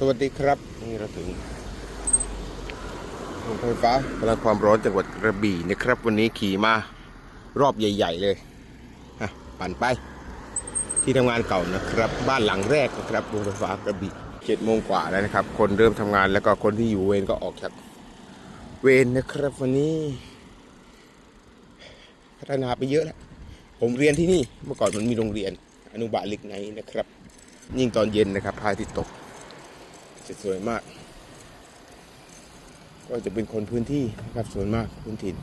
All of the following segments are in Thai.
สวัสดีครับ นี่เราถึงโรงไฟฟ้าพลังความร้อนจังหวัดกระบี่นะครับ วันนี้ขี่มารอบใหญ่ ๆ เลยฮะปั่นไป ที่ทำงานเก่านะครับ บ้านหลังแรกนะครับโรงไฟฟ้ากระบี่เจ็ดโมงกว่าแล้วนะครับ คนเริ่มทำงานแล้วก็คนที่อยู่เวรก็ออกจากเวรนะครับ วันนี้พัฒนาไปเยอะแล้วผมเรียนที่นี่เมื่อก่อนมันมีโรงเรียนอนุบาลเล็กไนนะครับ ยิ่งตอนเย็นนะครับพระอาทิตย์ตก สวยมาก ก็จะเป็นคนพื้นที่นะครับส่วนมากพื้นถิ่น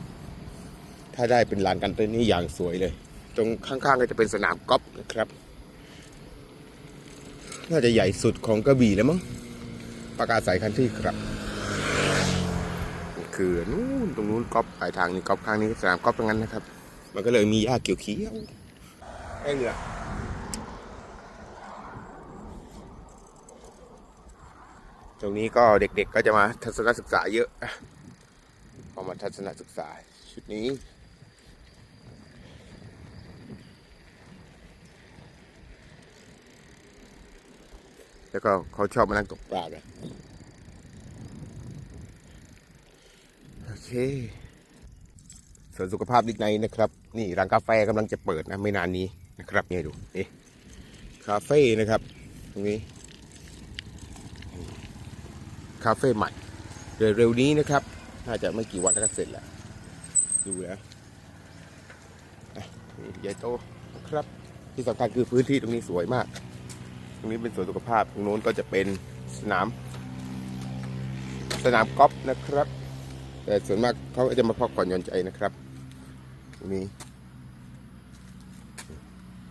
ถ้าได้เป็นลานกันเต้นนี่อย่างสวยเลย ตรงข้างๆก็จะเป็นสนามกอล์ฟนะครับ น่าจะใหญ่สุดของกระบี่แล้วมั้งประกาศสายคันที่ครับคือนู่นตรงนู้นกอล์ฟปลายทางนี่กอล์ฟข้างนี้สนามกอล์ฟตรงนั้นนะครับ มันก็เลยมีหญ้าเขียวๆแห้งเหงื่อ รงนี้ก็เด็กๆก็จะมาทัศนศึกษาเยอะพอมาทัศนศึกษาชุดนี้แล้วก็เขาชอบมานั่งตกปลาเลยโอเคส่วนสุขภาพดิกในนะครับ นี่ร้านกาแฟกำลังจะเปิดนะ ไม่นานนี้นะครับนี่ดูนี่คาเฟ่นะครับ ตรงนี้ คาเฟ่ใหม่เร็วๆนี้นะครับ น่าจะไม่กี่วันแล้วก็เสร็จแล้ว ดูแล้วอะนี่ใหญ่โตครับที่สำคัญคือพื้นที่ตรงนี้สวยมาก ตรงนี้เป็นสวนสุขภาพตรงโน้นก็จะเป็นสนาม สนามกอล์ฟนะครับ แต่ส่วนมากเขาจะมาพักผ่อนหย่อนใจนะครับ ตรงนี้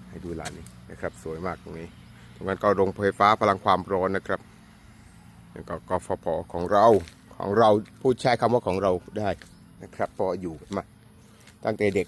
ให้ดูลานนี้นะครับ สวยมากตรงนี้ตรงนั้นก็โรงไฟฟ้าพลังความร้อนนะครับ แล้วก็กฟผของเราของเราพูดใช้คำว่าของเราได้นะครับพออยู่มาตั้งแต่เด็ก